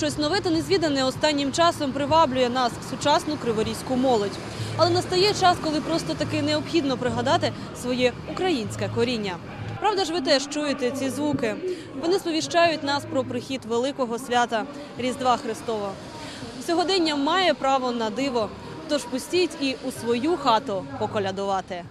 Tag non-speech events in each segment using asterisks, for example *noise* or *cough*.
щось нове та незвідане останнім часом приваблює нас, сучасну криворізьку молодь. Але настає час, коли просто таки необхідно пригадати своє українське коріння. Правда ж, ви теж чуєте ці звуки. Вони сповіщають нас про прихід великого свята Різдва Христова. Сьогодення має право на диво. Тож пустіть і у свою хату поколядувати.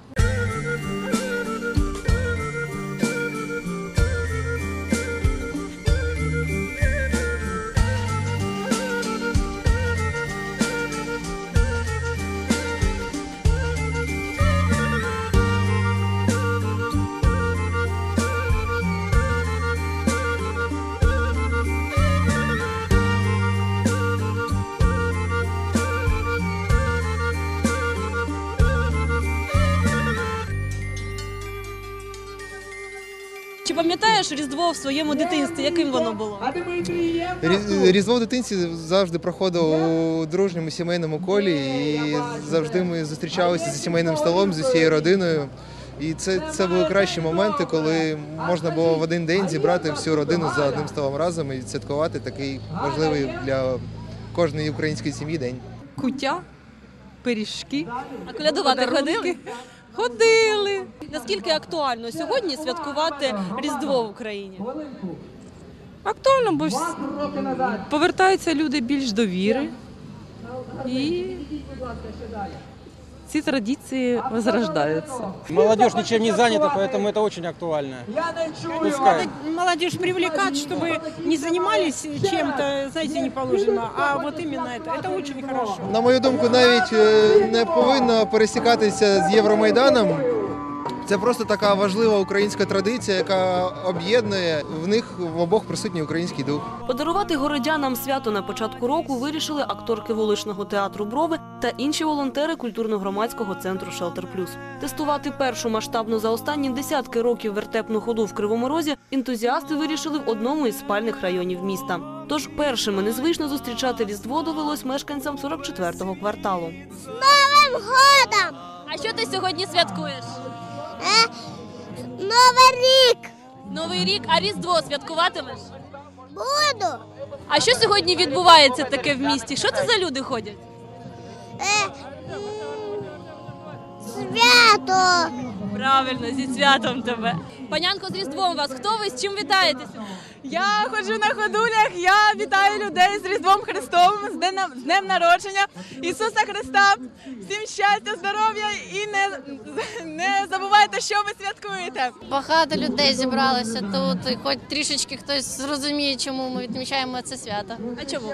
Пам'ятаєш Різдво в своєму дитинстві? Яким воно було? Різдво в дитинстві завжди проходило у дружньому сімейному колі, і завжди ми зустрічалися за сімейним столом з усією родиною. І це, це були кращі моменти, коли можна було в один день зібрати всю родину за одним столом разом і святкувати такий важливий для кожної української сім'ї день. куття, пиріжки. А колядувати ходили? Ходили. Наскільки актуально сьогодні святкувати Різдво в Україні? Актуально, бо вс- повертаються люди більш до віри. І ці традиції возрождаються. Молодежь ничем не занята, поэтому это очень актуально. Пускай. молодежь привлекать, чтобы не занимались чем-то, знаете, не положено, а вот именно это. Это очень хорошо. На мою думку, навіть е, не повинно пересікатися з Євромайданом. Це просто така важлива українська традиція, яка об'єднує в них в обох присутній український дух. Подарувати городянам свято на початку року вирішили акторки вуличного театру Брови та інші волонтери культурно-громадського центру Шелтер Плюс. Тестувати першу масштабну за останні десятки років вертепну ходу в Кривому Розі ентузіасти вирішили в одному із спальних районів міста. Тож першими незвично зустрічати Різдво довелось мешканцям 44-го кварталу. Новим годом! А що ти сьогодні святкуєш? Новий рік! Новий рік, а Різдво святкуватимеш? Буду! А що сьогодні відбувається таке в місті? Що це за люди ходять? Е, свято! Правильно, зі святом тебе. Панянко, з Різдвом вас. Хто ви? З чим вітаєтеся? Я ходжу на ходулях, я вітаю людей з Різдвом Христовим, з днем, народження Ісуса Христа. Всім щастя, здоров'я і не, не забувайте, що ви святкуєте. Багато людей зібралося тут, і хоч трішечки хтось зрозуміє, чому ми відмічаємо це свято. А чому?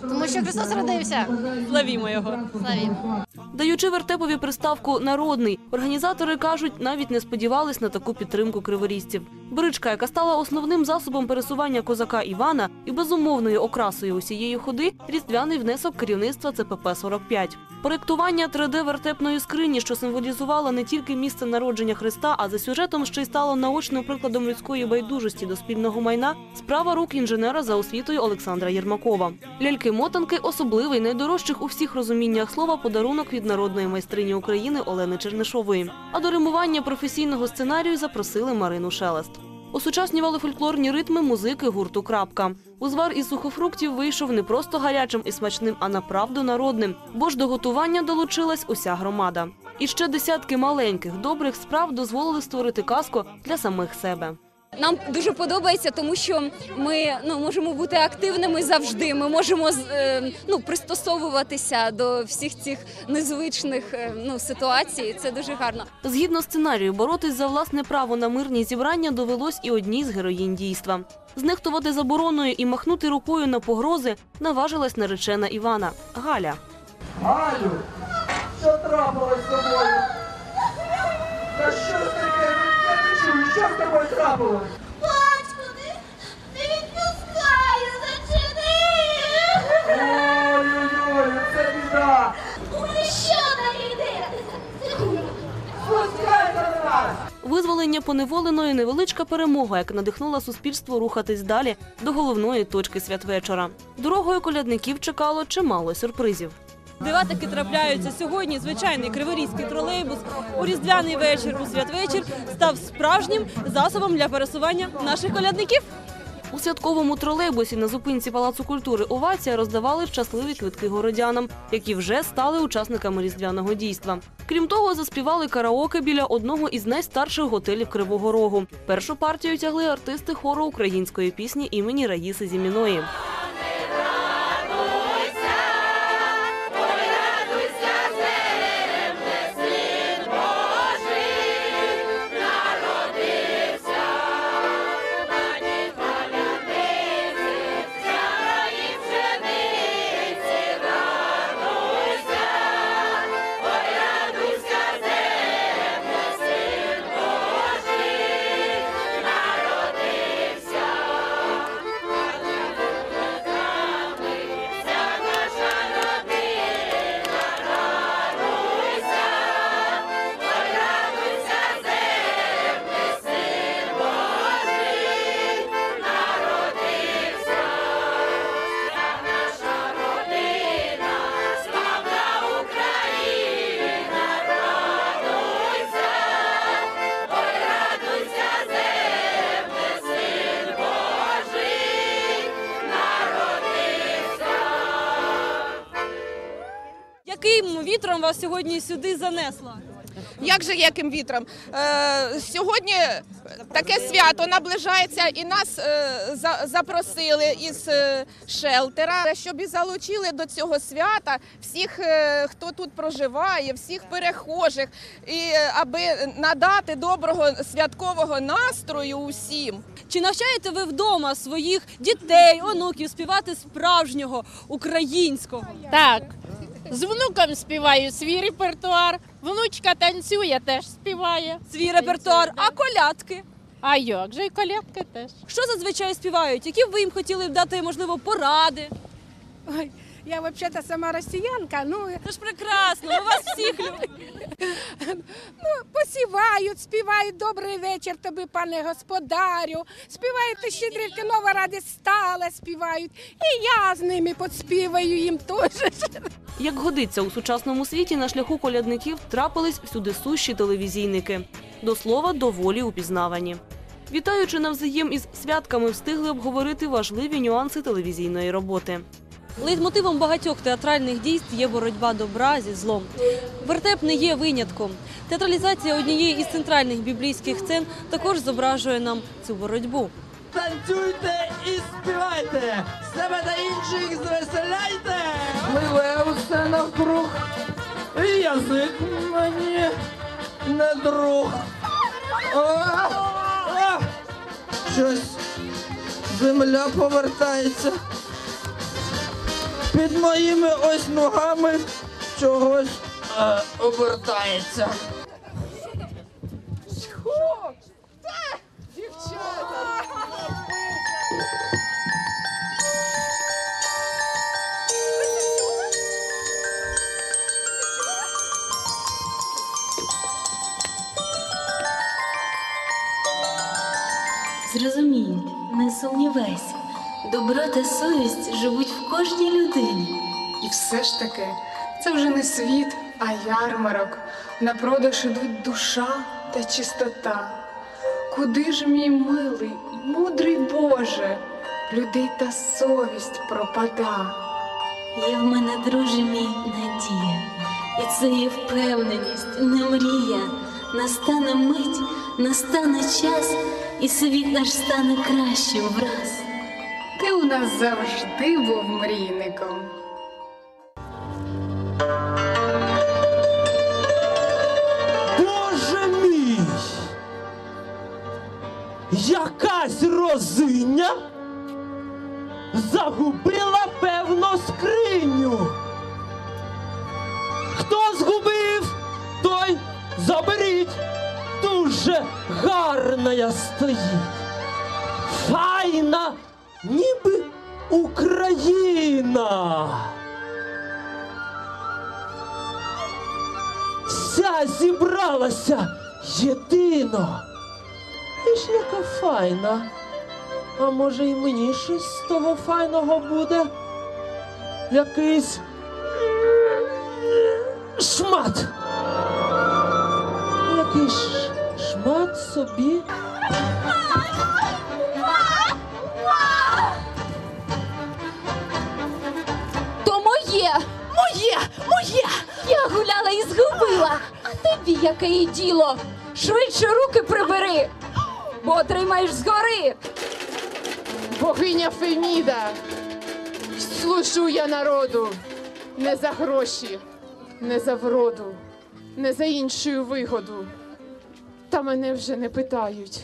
Тому що Христос родився. Славімо його. Славімо. Даючи вертепові приставку народний, організатори кажуть, навіть не сподівались на таку підтримку криворізців. Бричка, яка стала основним засобом пересування козака Івана і безумовною окрасою усієї ходи, різдвяний внесок керівництва ЦПП 45 Проєктування 3D-вертепної скрині, що символізувало не тільки місце народження Христа, а за сюжетом ще й стало наочним прикладом людської байдужості до спільного майна, справа рук інженера за освітою Олександра Єрмакова. Ляльки-мотанки особливий, найдорожчих у всіх розуміннях слова подарунок від народної майстрині України Олени Чернишової. А до римування професійного сценарію запросили Марину Шелест. Осучаснювали фольклорні ритми музики гурту Крапка. Узвар із сухофруктів вийшов не просто гарячим і смачним, а направду народним, бо ж до готування долучилась уся громада. І ще десятки маленьких добрих справ дозволили створити казку для самих себе. Нам дуже подобається, тому що ми ну можемо бути активними завжди. Ми можемо е, ну пристосовуватися до всіх цих незвичних е, ну ситуацій. Це дуже гарно. Згідно сценарію, боротись за власне право на мирні зібрання довелось і одній з героїнь дійства. Знехтувати забороною і махнути рукою на погрози наважилась наречена Івана Галя. Галю, що трапилось з тобою? Та що таке? Я що з тобою трапилось? Батько, не, не відпускаю, зачини! Ой-ой-ой, це біда! Ви що наїдетеся? Пускайте нас! Визволення поневоленої невеличка перемога, яка надихнула суспільство рухатись далі до головної точки святвечора. Дорогою колядників чекало чимало сюрпризів. Дива таки трапляються сьогодні. Звичайний криворізький тролейбус у різдвяний вечір у святвечір став справжнім засобом для пересування наших колядників. У святковому тролейбусі на зупинці Палацу культури Овація роздавали щасливі квитки городянам, які вже стали учасниками різдвяного дійства. Крім того, заспівали караоке біля одного із найстарших готелів Кривого Рогу. Першу партію тягли артисти хору української пісні імені Раїси Зіміної. Яким вітром вас сьогодні сюди занесло? Як же яким вітром? Е, сьогодні таке свято наближається, і нас е, за, запросили із е, шелтера, щоб і залучили до цього свята всіх, е, хто тут проживає, всіх перехожих, і е, аби надати доброго святкового настрою усім. Чи навчаєте ви вдома своїх дітей, онуків співати справжнього українського? Так. З внуком співаю свій репертуар. Внучка танцює, теж співає. Свій репертуар, а колядки? А як же і колядки теж. Що зазвичай співають? Які б ви їм хотіли б дати, можливо, поради? Ой, я вообще-то сама россиянка, ну, Це ж прекрасно, ми вас всіх *laughs* любимо. ну посівають, співають добрий вечір тобі, пане господарю. Співають і щедрівки нова ради стала, співають. І я з ними подспіваю їм теж. Як годиться у сучасному світі, на шляху колядників трапились всюди сущі телевізійники. До слова, доволі упізнавані. Вітаючи навзаєм із святками, встигли обговорити важливі нюанси телевізійної роботи. Лейтмотивом багатьох театральних дійств є боротьба добра зі злом. Вертеп не є винятком. Театралізація однієї із центральних біблійських сцен також зображує нам цю боротьбу. Танцюйте і співайте! Себе та інших звеселяйте! Пливе усе навкруг, і язик мені не друг. О, о, Щось земля повертається. Під моїми ось ногами чогось е, обертається. Зрозумій, не сумнівайся, добро та совість живуть кожній людині. І все ж таки, це вже не світ, а ярмарок. На продаж ідуть душа та чистота. Куди ж мій милий, мудрий Боже, людей та совість пропада. Є в мене, друже мій, надія, і це є впевненість, не мрія. Настане мить, настане час, і світ наш стане кращим враз. У нас завжди був мрійником. Боже мій! Якась розиня загубила певно скриню. Хто згубив, той заберіть. Дуже гарна я стоїть. Файна, ніби Україна. Вся зібралася єдино. І ж яка файна. А може і мені щось з того файного буде? Якийсь шмат. Якийсь шмат собі. Тобі яке і діло? Швидше руки прибери, бо отримаєш згори. Богиня Феміда, служу я народу не за гроші, не за вроду, не за іншу вигоду. Та мене вже не питають,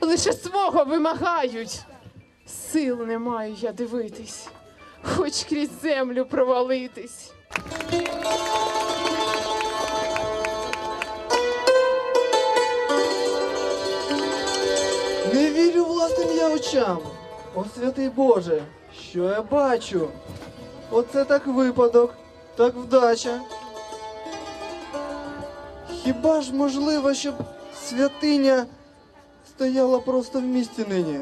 лише свого вимагають. Сил не маю я дивитись, хоч крізь землю провалитись. Не вірю власним я очам. О, святий Боже, що я бачу? Оце так випадок, так вдача. Хіба ж можливо, щоб святиня стояла просто в місті нині?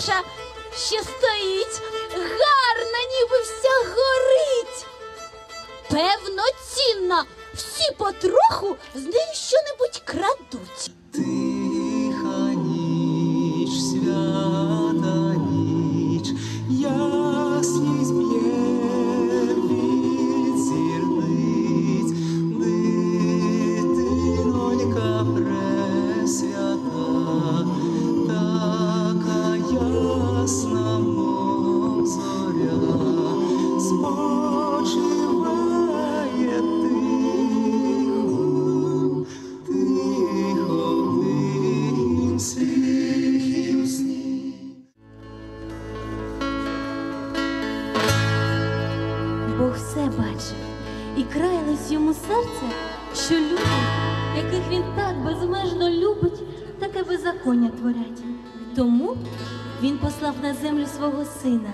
Наша ще стоїть, гарна, ніби вся горить. Певно, цінна, всі потроху з нею щонебудь крадуть. Бачив і краялось йому серце, що люди, яких він так безмежно любить, таке беззаконня творять. Тому він послав на землю свого сина,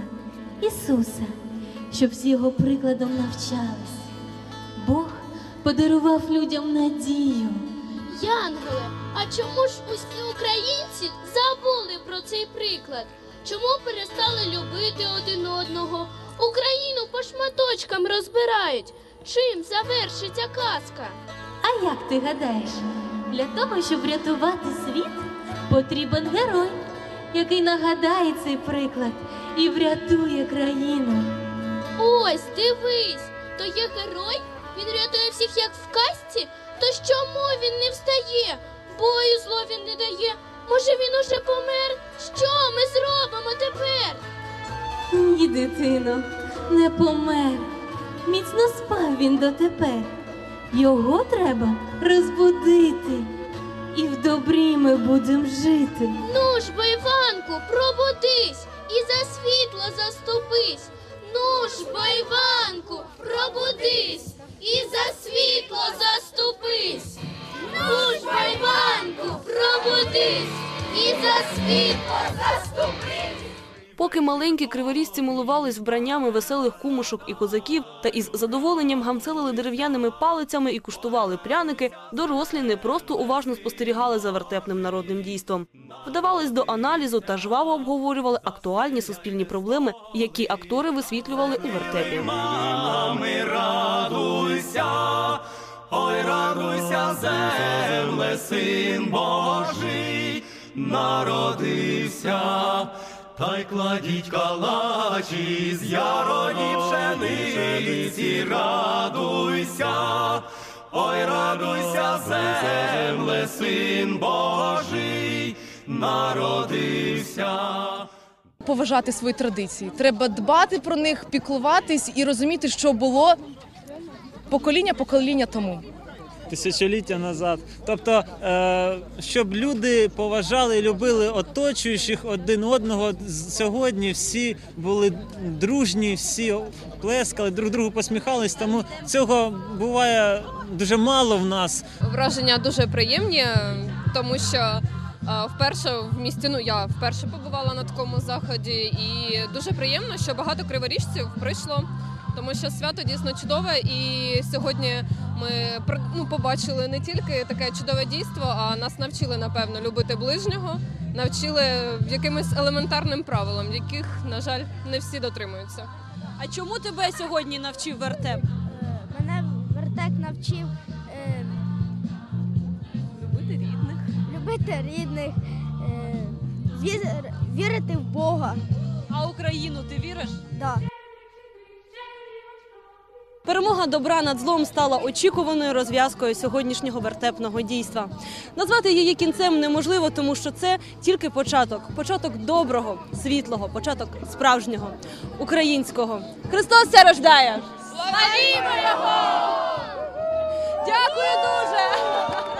Ісуса, щоб з його прикладом навчались. Бог подарував людям надію. Янголе, а чому ж усі українці забули про цей приклад? Чому перестали любити один одного? Україну по шматочкам розбирають. Чим завершиться казка? А як ти гадаєш, для того, щоб врятувати світ, потрібен герой, який нагадає цей приклад і врятує країну. Ось, дивись, то є герой, він рятує всіх як в казці. То чому він не встає? Бою зло він не дає. Дитино, не помер. Міцно спав він дотепер. Його треба розбудити. І в добрі ми будемо жити. Ну ж, бо, Іванку, пробудись і за світло заступись. Ну ж, бо, Іванку, пробудись і за світло заступись. Ну ж, бо, Іванку, пробудись і за світло заступись. Поки маленькі криворізці милувались вбраннями веселих кумушок і козаків та із задоволенням гамцелили дерев'яними палицями і куштували пряники, дорослі не просто уважно спостерігали за вертепним народним дійством. Вдавались до аналізу та жваво обговорювали актуальні суспільні проблеми, які актори висвітлювали у вертепі. Мами, радуйся, ой, радуйся, земле, син Божий, народився, та й кладіть калачі з ярої пшениці, радуйся, ой, радуйся, земле, син Божий, народився. поважати свої традиції. Треба дбати про них, піклуватись і розуміти, що було покоління покоління тому. Тисячоліття назад. Тобто, е, щоб люди поважали і любили оточуючих один одного. Сьогодні всі були дружні, всі плескали, друг другу посміхались. Тому цього буває дуже мало в нас. Враження дуже приємні, тому що е, вперше в місті, ну я вперше побувала на такому заході, і дуже приємно, що багато криворіжців прийшло, тому що свято дійсно чудове. І сьогодні ми ну, побачили не тільки таке чудове дійство, а нас навчили напевно любити ближнього, навчили якимось елементарним правилам, яких, на жаль, не всі дотримуються. А чому тебе сьогодні навчив вертеп? Мене вертек навчив е, Любити рідних. любити рідних, е, вір- вірити в Бога. А Україну ти віриш? Да. Перемога добра над злом стала очікуваною розв'язкою сьогоднішнього вертепного дійства. Назвати її кінцем неможливо, тому що це тільки початок. Початок доброго, світлого, початок справжнього, українського. Христос ся рождає! Славімо його! Дякую дуже!